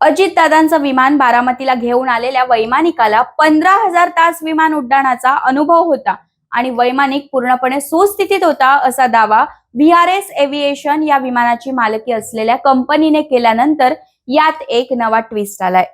अजितदादांचं विमान बारामतीला घेऊन आलेल्या वैमानिकाला पंधरा हजार तास विमान उड्डाणाचा अनुभव होता आणि वैमानिक पूर्णपणे सुस्थितीत होता असा दावा व्हीआरएस एव्हिएशन या विमानाची मालकी असलेल्या कंपनीने केल्यानंतर यात एक नवा ट्विस्ट आलाय.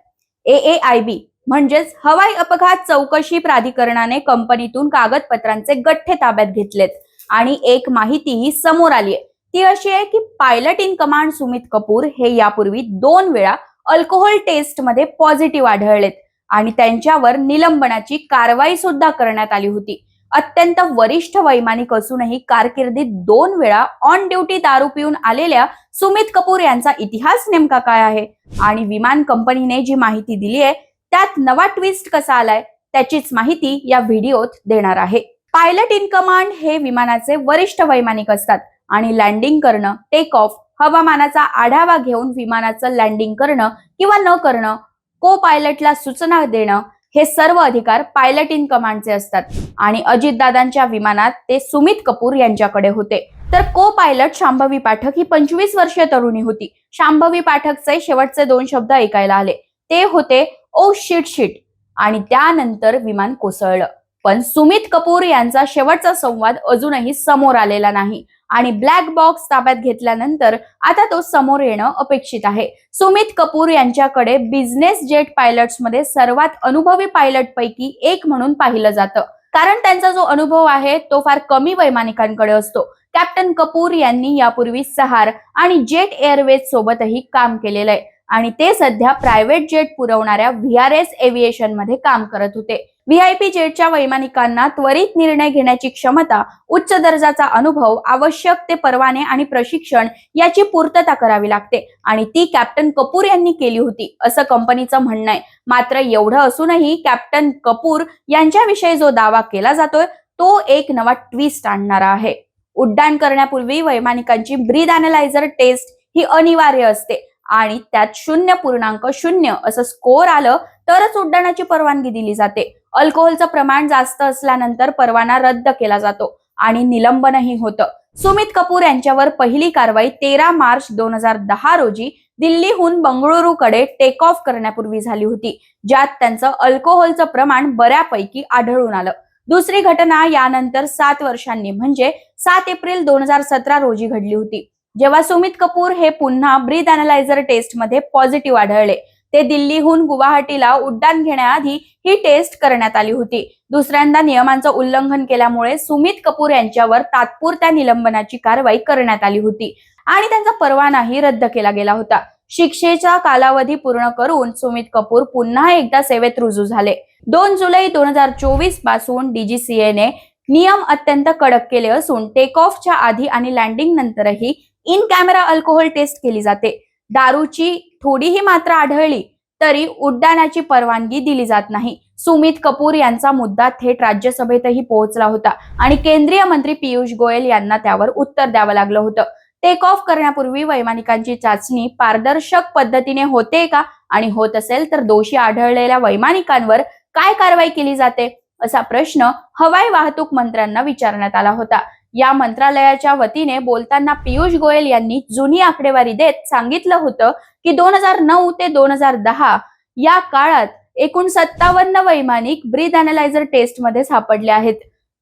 एएआयबी म्हणजेच हवाई अपघात चौकशी प्राधिकरणाने कंपनीतून कागदपत्रांचे गठ्ठे ताब्यात घेतलेत आणि एक माहितीही समोर आली आहे ती अशी आहे की pilot in command Sumit Kapoor हे यापूर्वी दोन वेळा अल्कोहोल टेस्टमध्ये पॉझिटिव्ह आढळलेत आणि त्यांच्यावर निलंबनाची कारवाई सुद्धा करण्यात आली होती. अत्यंत वरिष्ठ वैमानिक असूनही कारकिर्दीत दोन वेळा ऑन ड्युटी दारू पिऊन आलेल्या सुमित कपूर यांचा इतिहास नेमका काय आहे? आणि विमान कंपनीने जी माहिती दिली आहे त्यात नवा ट्विस्ट कसा आलाय त्याचीच माहिती या व्हिडिओत देणार आहे. पायलट इन कमांड हे विमानाचे वरिष्ठ वैमानिक असतात आणि लँडिंग करणं टेक ऑफ हवामानाचा आढावा घेऊन विमानाचं लँडिंग करणं किंवा न करणं को पायलटला सूचना देणं हे सर्व अधिकार पायलट इन कमांडचे असतात. आणि अजितदादांच्या विमानात ते सुमित कपूर यांच्याकडे होते. तर को पायलट शांभवी पाठक ही पंचवीस वर्षीय तरुणी होती. शांभवी पाठकचे शेवटचे दोन शब्द ऐकायला आले. ते होते ओ शिट शिट आणि त्यानंतर विमान कोसळलं. पण सुमित कपूर यांचा शेवटचा संवाद अजूनही समोर आलेला नाही. आणि ब्लॅक बॉक्स ताब्यात घेतल्यानंतर आता तो समोर येणं अपेक्षित आहे. सुमित कपूर यांच्याकडे बिझनेस जेट पायलट्समध्ये सर्वात अनुभवी पायलटपैकी एक म्हणून पाहिलं जातं. कारण त्यांचा जो अनुभव आहे तो फार कमी वैमानिकांकडे असतो. कॅप्टन कपूर यांनी यापूर्वी सहार आणि जेट एअरवेज सोबतही काम केलेलं आहे. आणि ते सध्या प्रायव्हेट जेट पुरवणाऱ्या व्हीआरएस एव्हिएशनमध्ये काम करत होते. व्हीआयपी जेटच्या वैमानिकांना त्वरित निर्णय घेण्याची क्षमता उच्च दर्जाचा अनुभव आवश्यक ते परवाने आणि प्रशिक्षण याची पूर्तता करावी लागते. आणि ती कॅप्टन कपूर यांनी केली होती असं कंपनीचं म्हणणं आहे. मात्र एवढं असूनही कॅप्टन कपूर यांच्याविषयी जो दावा केला जातोय तो एक नवा ट्विस्ट आणणारा आहे. उड्डाण करण्यापूर्वी वैमानिकांची ब्रीद अनालायझर टेस्ट ही अनिवार्य असते. आणि त्यात शून्य पूर्णांक शून्य असं स्कोअर आलं तरच उड्डाणाची परवानगी दिली जाते. अल्कोहोलचं प्रमाण जास्त असल्यानंतर परवाना रद्द केला जातो आणि निलंबनही होतं. सुमित कपूर यांच्यावर पहिली कारवाई तेरा मार्च दोन हजार दहा रोजी दिल्लीहून बंगळुरूकडे टेक ऑफ करण्यापूर्वी झाली होती ज्यात त्यांचं अल्कोहोलचं प्रमाण बऱ्यापैकी आढळून आलं. दुसरी घटना यानंतर सात वर्षांनी म्हणजे सात एप्रिल दोन हजार सतरा रोजी घडली होती जेव्हा सुमित कपूर हे पुन्हा ब्रीद अनालायझर टेस्टमध्ये पॉझिटिव्ह आढळले. ते दिल्लीहून गुवाहाटीला उड्डाण घेण्याआधी ही टेस्ट करण्यात आली होती. दुसऱ्यांदा नियमांचं उल्लंघन केल्यामुळे सुमित कपूर यांच्यावर तात्पुरत्या निलंबनाची कारवाई करण्यात आली होती आणि त्यांचा परवानाही रद्द केला गेला होता. शिक्षेचा कालावधी पूर्ण करून सुमित कपूर पुन्हा एकदा सेवेत रुजू झाले. दोन जुलै दोन हजार चोवीसपासून डीजीसीएने नियम अत्यंत कडक केले असून टेक ऑफच्या आधी आणि लँडिंग नंतरही इन कॅमेरा अल्कोहोल टेस्ट केली जाते. दारूची थोडीही मात्रा आढळली तरी उड्डाणाची परवानगी दिली जात नाही. सुमित कपूर यांचा मुद्दा थेट राज्यसभेतही पोहोचला होता आणि केंद्रीय मंत्री पियुष गोयल यांना त्यावर उत्तर द्यावं लागलं होतं. टेक ऑफ करण्यापूर्वी वैमानिकांची चाचणी पारदर्शक पद्धतीने होते का? आणि होत असेल तर दोषी आढळलेल्या वैमानिकांवर काय कारवाई केली जाते? असा प्रश्न हवाई वाहतूक मंत्र्यांना विचारण्यात आला होता. या मंत्रालयाच्या वतीने बोलताना पियुष गोयल यांनी जुनी आकडेवारी देत सांगितलं होतं की दोन हजार नऊ ते दोन हजार दहा या काळात एकूण सत्तावन्न वैमानिक ब्रीद अनालायझर टेस्टमध्ये सापडले आहेत.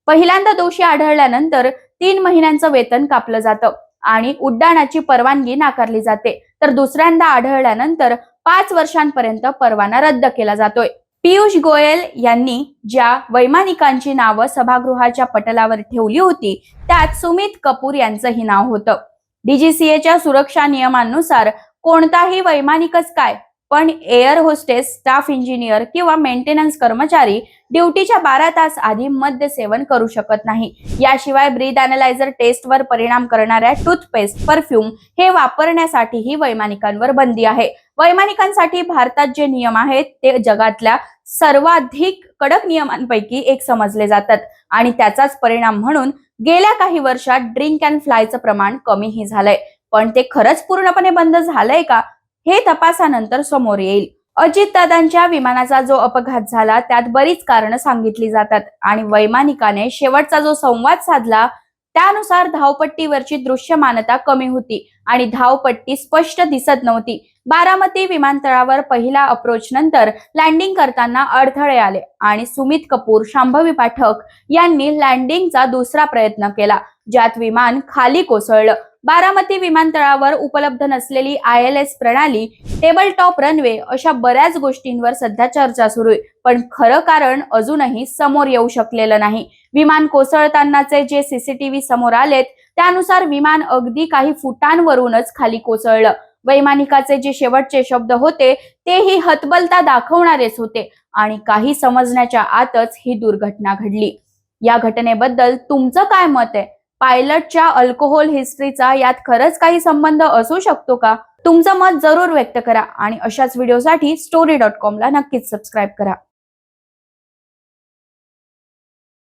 पहिल्यांदा दोषी आढळल्यानंतर तीन महिन्यांचं वेतन कापलं जातं आणि उड्डाणाची परवानगी नाकारली जाते. तर दुसऱ्यांदा आढळल्यानंतर पाच वर्षांपर्यंत परवाना रद्द केला जातोय. पियुष गोयल यांनी ज्या वैमानिकांची नावं सभागृहाच्या पटलावर ठेवली होती त्यात सुमित कपूर यांचंही नाव होतं. डीजीसीएच्या सुरक्षा नियमांनुसार कोणताही वैमानिकच काय पण एअर होस्टेस स्टाफ इंजिनियर किंवा मेंटेनन्स कर्मचारी ड्युटीच्या बारा तास आधी मद्य सेवन करू शकत नाही. याशिवाय ब्रीद अनालायझर टेस्टवर परिणाम करणाऱ्या टूथपेस्ट परफ्यूम हे वापरण्यासाठीही वैमानिकांवर बंदी आहे. वैमानिकांसाठी भारतात जे नियम आहेत ते जगातल्या सर्वाधिक कडक नियमांपैकी एक समजले जातात आणि त्याचाच परिणाम म्हणून गेल्या काही वर्षात ड्रिंक अँड फ्लायचं प्रमाण कमीही झालंय. पण ते खरंच पूर्णपणे बंद झालंय का हे तपासानंतर समोर येईल. अजितदादांच्या विमानाचा जो अपघात झाला त्यात बरीच कारणं सांगितली जातात आणि वैमानिकाने शेवटचा जो संवाद साधला त्यानुसार धावपट्टीवरची दृश्यमानता कमी होती आणि धावपट्टी स्पष्ट दिसत नव्हती. बारामती विमानतळावर पहिला अप्रोच नंतर लँडिंग करताना अडथळे आले आणि सुमित कपूर शांभवी पाठक यांनी लँडिंगचा दुसरा प्रयत्न केला. ज्यात विमान खाली कोसळलं. बारामती विमानतळावर उपलब्ध नसलेली आय एल एस प्रणाली टेबल टॉप रनवे अशा बऱ्याच गोष्टींवर सध्या चर्चा सुरू आहे. पण खरं कारण अजूनही समोर येऊ शकलेलं नाही. विमान कोसळतानाचे जे सीसीटीव्ही समोर आलेत त्यानुसार विमान अगदी काही फुटांवरूनच खाली कोसळलं. वैमानिकाचे जे शेवटचे शब्द होते तेही हतबलता दाखवणारेच होते आणि काही समजण्याच्या आतच ही दुर्घटना घडली. या घटनेबद्दल तुमचं काय मत आहे? पायलटच्या अल्कोहोल हिस्ट्रीचा यात खरंच काही संबंध असू शकतो का? तुमचं मत जरूर व्यक्त करा आणि अशाच व्हिडिओसाठी स्टोरी डॉट कॉमला नक्कीच सबस्क्राईब करा.